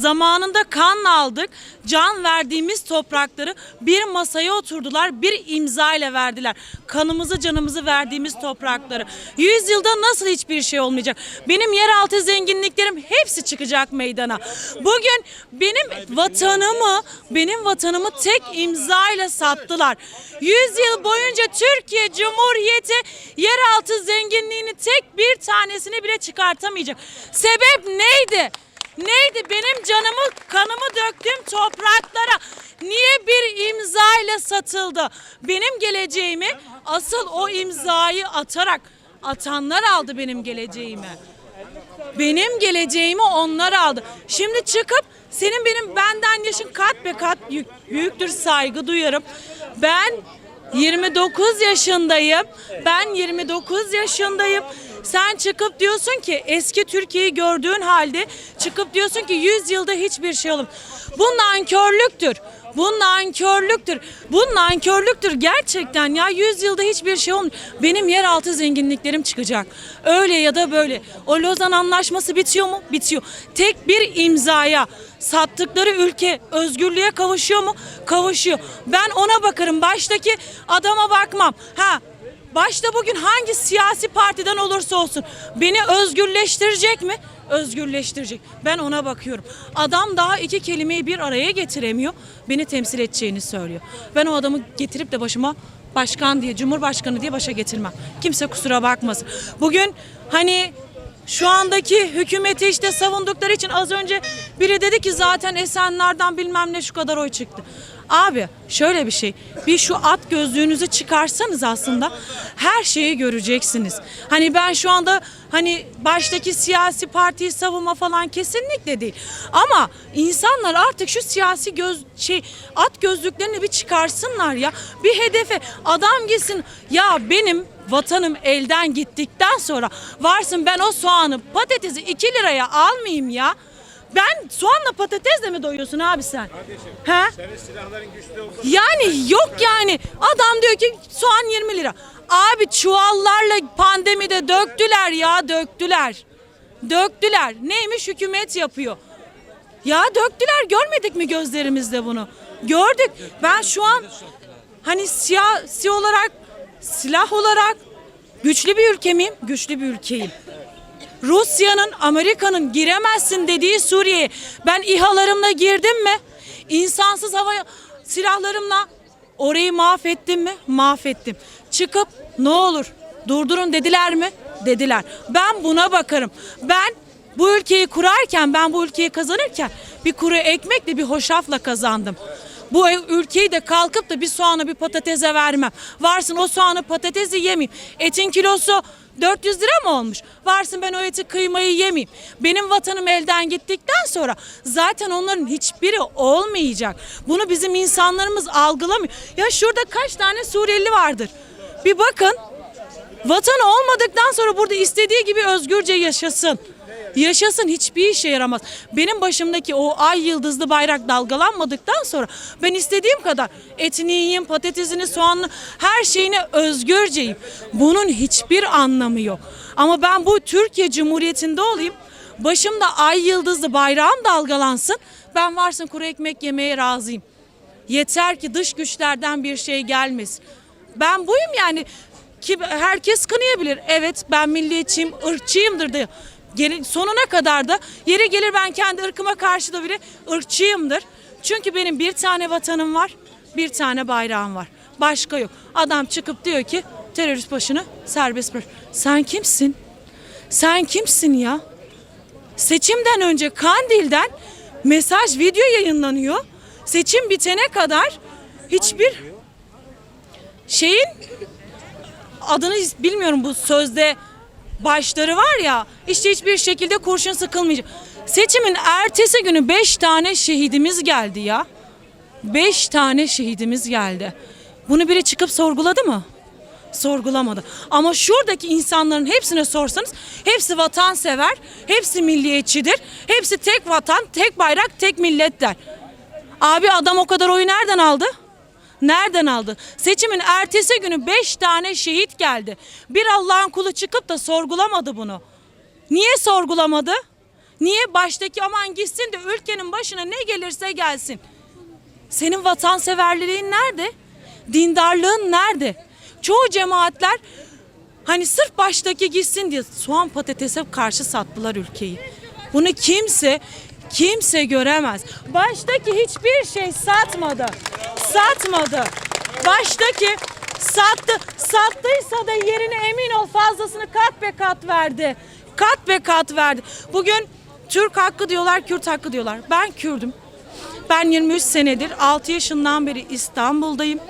Zamanında kanla aldık. Can verdiğimiz toprakları bir masaya oturdular. Bir imza ile verdiler. Kanımızı canımızı verdiğimiz toprakları. Yüzyılda nasıl hiçbir şey olmayacak? Benim yeraltı zenginliklerim hepsi çıkacak meydana. Bugün benim vatanımı, benim vatanımı tek imza ile sattılar. Yüzyıl boyunca Türkiye Cumhuriyeti yeraltı zenginliğini tek bir tanesini bile çıkartamayacak. Sebep neydi? Neydi? Benim canımı, kanımı döktüğüm topraklara niye bir imza ile satıldı? Benim geleceğimi asıl o imzayı atarak atanlar aldı benim geleceğimi. Benim geleceğimi onlar aldı. Şimdi çıkıp senin benim benden yaşın kat be kat büyük- büyüktür saygı duyarım. Ben 29 yaşındayım. Ben 29 yaşındayım. Sen çıkıp diyorsun ki eski Türkiye'yi gördüğün halde çıkıp diyorsun ki 100 yılda hiçbir şey olur. Bu nankörlüktür. Bu nankörlüktür. Bu nankörlüktür gerçekten ya 100 yılda hiçbir şey olmuyor. Benim yeraltı zenginliklerim çıkacak. Öyle ya da böyle. O Lozan Anlaşması bitiyor mu? Bitiyor. Tek bir imzaya sattıkları ülke özgürlüğe kavuşuyor mu? Kavuşuyor. Ben ona bakarım. Baştaki adama bakmam. Ha Başta bugün hangi siyasi partiden olursa olsun beni özgürleştirecek mi? Özgürleştirecek. Ben ona bakıyorum. Adam daha iki kelimeyi bir araya getiremiyor. Beni temsil edeceğini söylüyor. Ben o adamı getirip de başıma başkan diye, cumhurbaşkanı diye başa getirmem. Kimse kusura bakmasın. Bugün hani şu andaki hükümeti işte savundukları için az önce biri dedi ki zaten Esenler'den bilmem ne şu kadar oy çıktı. Abi şöyle bir şey. Bir şu at gözlüğünüzü çıkarsanız aslında her şeyi göreceksiniz. Hani ben şu anda hani baştaki siyasi partiyi savunma falan kesinlikle değil. Ama insanlar artık şu siyasi göz şey at gözlüklerini bir çıkarsınlar ya. Bir hedefe adam gitsin ya benim vatanım elden gittikten sonra varsın ben o soğanı patatesi 2 liraya almayayım ya. Ben soğanla patatesle mi doyuyorsun abi sen? He? Senin silahların güçlü olsa Yani yok yani. Adam diyor ki soğan 20 lira. Abi çuvallarla pandemide döktüler ya döktüler. Döktüler. Neymiş hükümet yapıyor. Ya döktüler görmedik mi gözlerimizde bunu? Gördük. Ben şu an hani siyasi olarak silah olarak güçlü bir ülke miyim? Güçlü bir ülkeyim. Rusya'nın, Amerika'nın giremezsin dediği Suriye'ye ben İHA'larımla girdim mi? İnsansız hava silahlarımla orayı mahvettim mi? Mahvettim. Çıkıp ne olur durdurun dediler mi? Dediler. Ben buna bakarım. Ben bu ülkeyi kurarken, ben bu ülkeyi kazanırken bir kuru ekmekle bir hoşafla kazandım. Bu ülkeyi de kalkıp da bir soğanı bir patatese vermem. Varsın o soğanı patatesi yemeyeyim. Etin kilosu 400 lira mı olmuş? Varsın ben o eti kıymayı yemeyeyim. Benim vatanım elden gittikten sonra zaten onların hiçbiri olmayacak. Bunu bizim insanlarımız algılamıyor. Ya şurada kaç tane Suriyeli vardır? Bir bakın. Vatanı olmadıktan sonra burada istediği gibi özgürce yaşasın. Yaşasın hiçbir işe yaramaz. Benim başımdaki o ay yıldızlı bayrak dalgalanmadıktan sonra ben istediğim kadar etini yiyeyim, patatesini, soğanını her şeyini özgürce yiyeyim. Bunun hiçbir anlamı yok. Ama ben bu Türkiye Cumhuriyeti'nde olayım. Başımda ay yıldızlı bayrağım dalgalansın. Ben varsın kuru ekmek yemeye razıyım. Yeter ki dış güçlerden bir şey gelmesin. Ben buyum yani ki herkes kınayabilir. Evet ben milliyetçiyim, ırkçıyımdır diyor. Geri, sonuna kadar da yeri gelir ben kendi ırkıma karşı da bile ırkçıyımdır. Çünkü benim bir tane vatanım var, bir tane bayrağım var. Başka yok. Adam çıkıp diyor ki terörist başını serbest bırak. Sen kimsin? Sen kimsin ya? Seçimden önce Kandil'den mesaj video yayınlanıyor. Seçim bitene kadar hiçbir şeyin adını bilmiyorum bu sözde başları var ya işte hiçbir şekilde kurşun sıkılmayacak. Seçimin ertesi günü 5 tane şehidimiz geldi ya. 5 tane şehidimiz geldi. Bunu biri çıkıp sorguladı mı? Sorgulamadı. Ama şuradaki insanların hepsine sorsanız hepsi vatansever, hepsi milliyetçidir. Hepsi tek vatan, tek bayrak, tek millet der. Abi adam o kadar oyu nereden aldı? Nereden aldı? Seçimin ertesi günü 5 tane şehit geldi. Bir Allah'ın kulu çıkıp da sorgulamadı bunu. Niye sorgulamadı? Niye? Baştaki aman gitsin de ülkenin başına ne gelirse gelsin. Senin vatanseverliğin nerede? Dindarlığın nerede? Çoğu cemaatler hani sırf baştaki gitsin diye soğan patatese karşı sattılar ülkeyi. Bunu kimse kimse göremez. Baştaki hiçbir şey satmadı. Satmadı. Baştaki sattı. Sattıysa da yerine emin ol fazlasını kat be kat verdi. Kat be kat verdi. Bugün Türk hakkı diyorlar, Kürt hakkı diyorlar. Ben Kürdüm. Ben 23 senedir 6 yaşından beri İstanbul'dayım.